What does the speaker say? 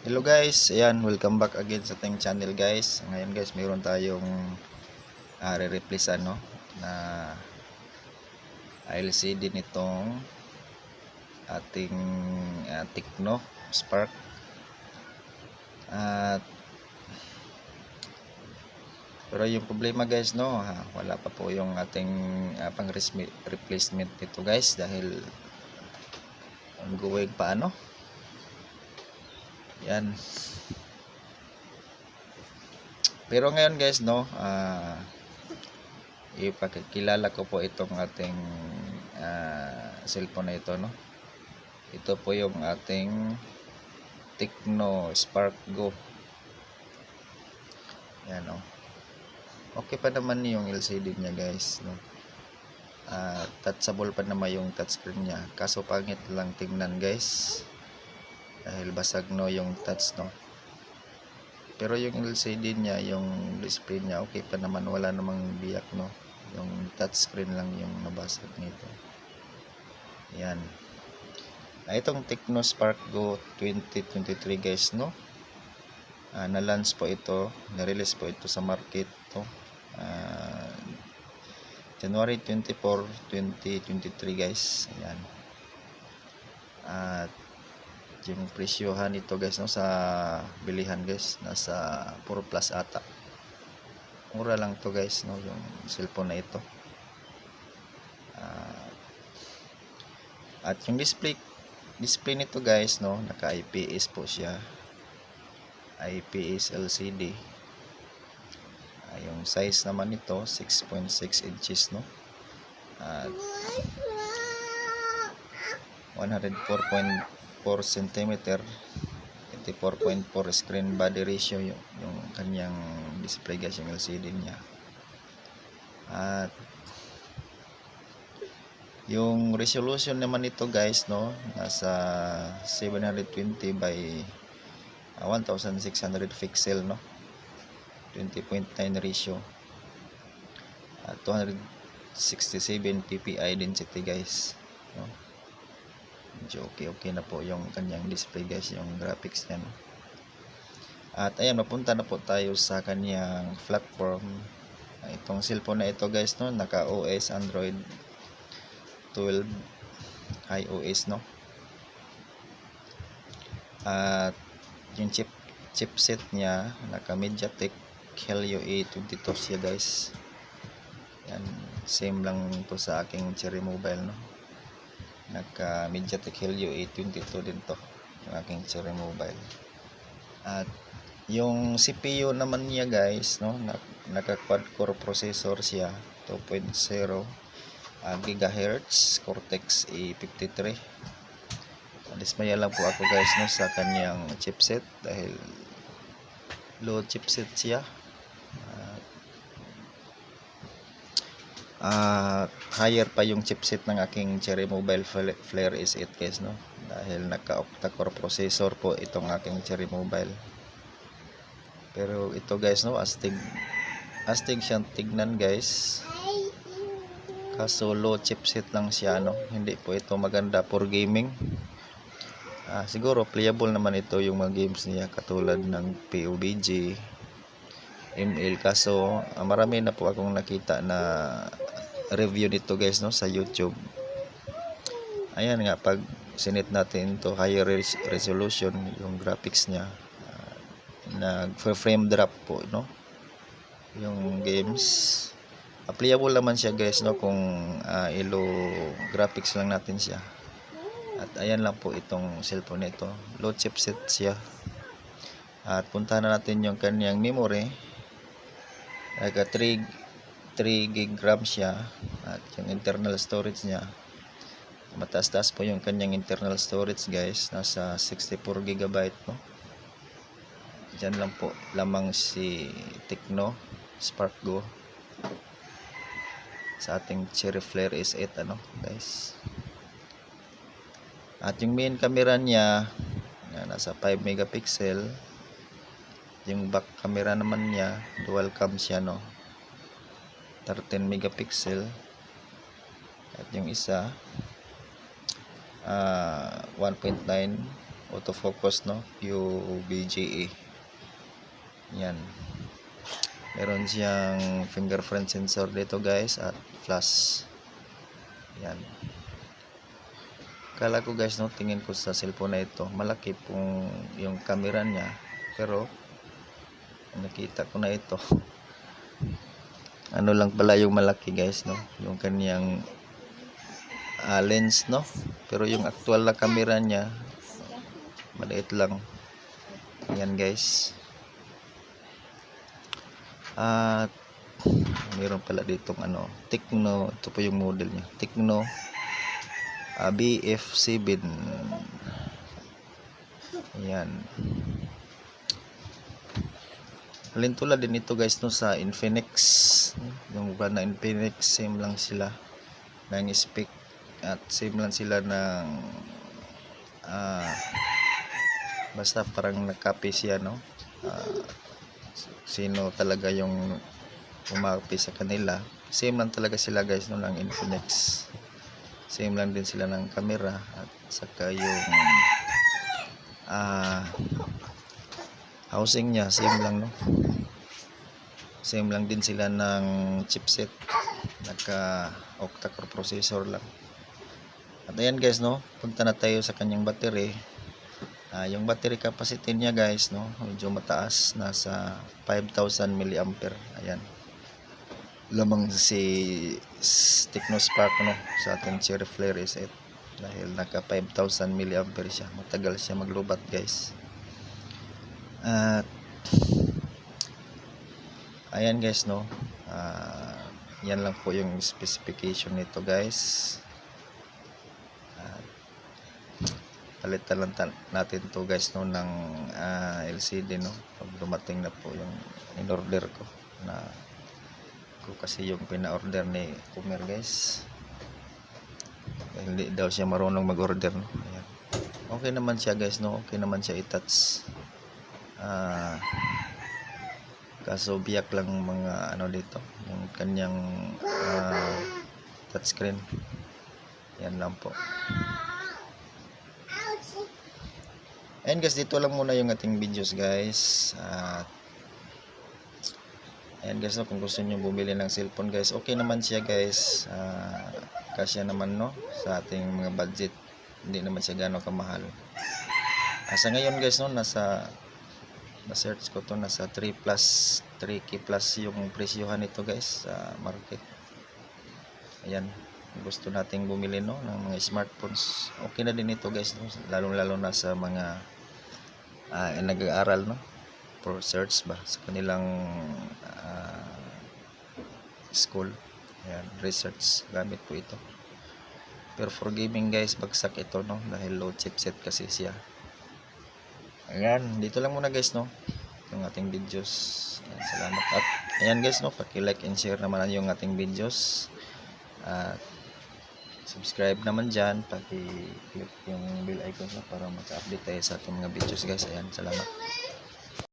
Hello guys, ayan, welcome back again sa ating channel guys. Ngayon guys, mayroon tayong uh, re-replace ano na LCD nitong ating uh, Tecno Spark. At pero yung problema guys no, ha, wala pa po yung ating uh, pang replacement nito guys dahil ongoing pa ano yan. Pero ngayon guys, no, ah ipakikilala ko po itong ating ah, cellphone na ito, no. Ito po yung ating Tecno Spark Go. Yan, no. Okay pa naman yung LCD niya, guys, no. Ah, touchable pa naman yung touchscreen niya. Kaso pangit lang tingnan, guys dahil basag no yung touch no? Pero yung LCD niya yung display niya okay pa naman. Wala namang biyak no? Yung touch screen lang yung nabasag nito. Yan. Ah, itong Tecno Spark Go 2023 guys no? Ah, na launch po ito na release po ito sa market to ah, January 24 2023 guys. Ayan at yung presyohan nito guys no sa bilihan guys nasa 4 plus ata. Mura lang to guys no yung cellphone na ito. Ah, at yung display display nito guys no naka IPS po siya. IPS LCD Ah, yung size naman nito 6.6 inches no. At 104.4 cm 84.4 screen body ratio yung, yung kanyang display guys yung LCD niya. At yung resolution naman nito guys no nasa 720 by ah, 1600 pixel no. 20.9 ratio. At 267 ppi density guys no medyo okay okay na po yung kanyang display guys yung graphics niya at ayan mapunta na po tayo sa kanyang platform. Ah, itong cellphone na ito guys no? Naka OS Android 12 iOS no? At yung chip chipset niya naka MediaTek Helio A22 siya guys. Yan same lang to sa aking Cherry Mobile no nagka MediaTek Helio A22 din to yung aking Cherry Mobile. At yung CPU naman niya guys no naka quad core processor siya 2.0 uh, gigahertz Cortex A53 dismaya lang po ako guys no sa kanyang chipset dahil low chipset siya uh, higher pa yung chipset ng aking Cherry Mobile Flare S8 guys no? Dahil naka octa-core processor po itong aking Cherry Mobile. Pero ito guys no astig astig siyang tignan guys. Kaso low chipset lang siya no? Hindi po ito maganda for gaming. Ah, siguro playable naman ito yung mga games niya katulad ng PUBG ML kaso ah, marami na po akong nakita na review nito guys no sa YouTube. Ayan nga pag sinit natin to higher res resolution yung graphics niya uh, nag frame drop po no yung games. Applicable naman siya guys no kung uh, ilo graphics lang natin siya. At ayan lang po itong cellphone nito. Low chipset siya. At punta na natin yung kanyang memory. Naka 3 3 gig RAM siya at yung internal storage niya. Mataas-taas po yung kanyang internal storage guys. Nasa 64 gigabyte no dyan lang po lamang si Tecno Spark Go. Sa ating Cherry Flare S8 ano guys. At yung main camera niya na nasa 5 megapixel. Yung back camera naman niya dual cam siya no 13 megapixel. At yung isa uh, 1.9 autofocus no? UBGA yan. Meron siyang fingerprint sensor dito guys at flash. Yan. Kala ko guys no tingin ko sa cellphone na ito malaki pong yung camera niya pero nakita ko na ito ano lang pala yung malaki guys no? Yung kanyang ah, lens no? Pero yung actual na camera niya maliit lang. Yan guys. At mayroon pala ditong ano Tecno. Ito po yung model niya. Tecno ah, BF7 yan Halintula din ito guys no sa Infinix. Yung brand na Infinix same lang sila. Ng spec at same lang sila ng ah basta parang nagkapi siya no? Ah, sino talaga yung umapi sa kanila. Same lang talaga sila guys no ng Infinix. Same lang din sila ng camera at saka yung ah housing niya same lang no? Same lang din sila ng chipset. Naka octa-core processor lang. At ayan guys no? Punta na tayo sa kanyang battery. Ah, yung battery capacity niya guys no? Medyo mataas. Nasa 5000 mAh ayan. Lamang si s- Technospark no? Sa ating Cherry Flare is it dahil naka 5000 mAh siya. Matagal siya maglubat guys at ayan guys no? Ah, yan lang po yung specification nito guys. At, palitan lang natin to guys no ng ah, LCD no? Pag dumating na po yung in order ko na ko kasi yung pina-order ni Kumer guys. Hindi daw siya marunong mag-order no? Ayan. okay naman siya guys no? Okay naman siya i-touch ah kaso lang mga ano dito yung kanyang ah, touchscreen yan lang po And guys, dito lang muna yung ating videos guys. At Ayan guys, no, kung gusto niyo bumili ng cellphone guys, okay naman siya guys. Ah, kasya naman no sa ating mga budget. Hindi naman siya gano'ng kamahal. Asa ngayon guys no, nasa na-search ko to nasa 3 plus 3k plus yung presyohan nito guys sa market. Ayan, gusto nating bumili no ng mga smartphones. Okay na din ito guys no, lalo-lalo na sa mga ah, nag-aaral no for search ba sa kanilang ah, school. Ayan, research gamit po ito. Pero for gaming guys, bagsak ito no dahil low chipset kasi siya. Ayan, dito lang muna guys no yung ating videos. Ayan, salamat. At ayan guys no, paki-like and share naman yung ating videos. At subscribe naman dyan, paki-click yung bell icon na para maka-update tayo sa ating mga videos guys. Ayan, salamat.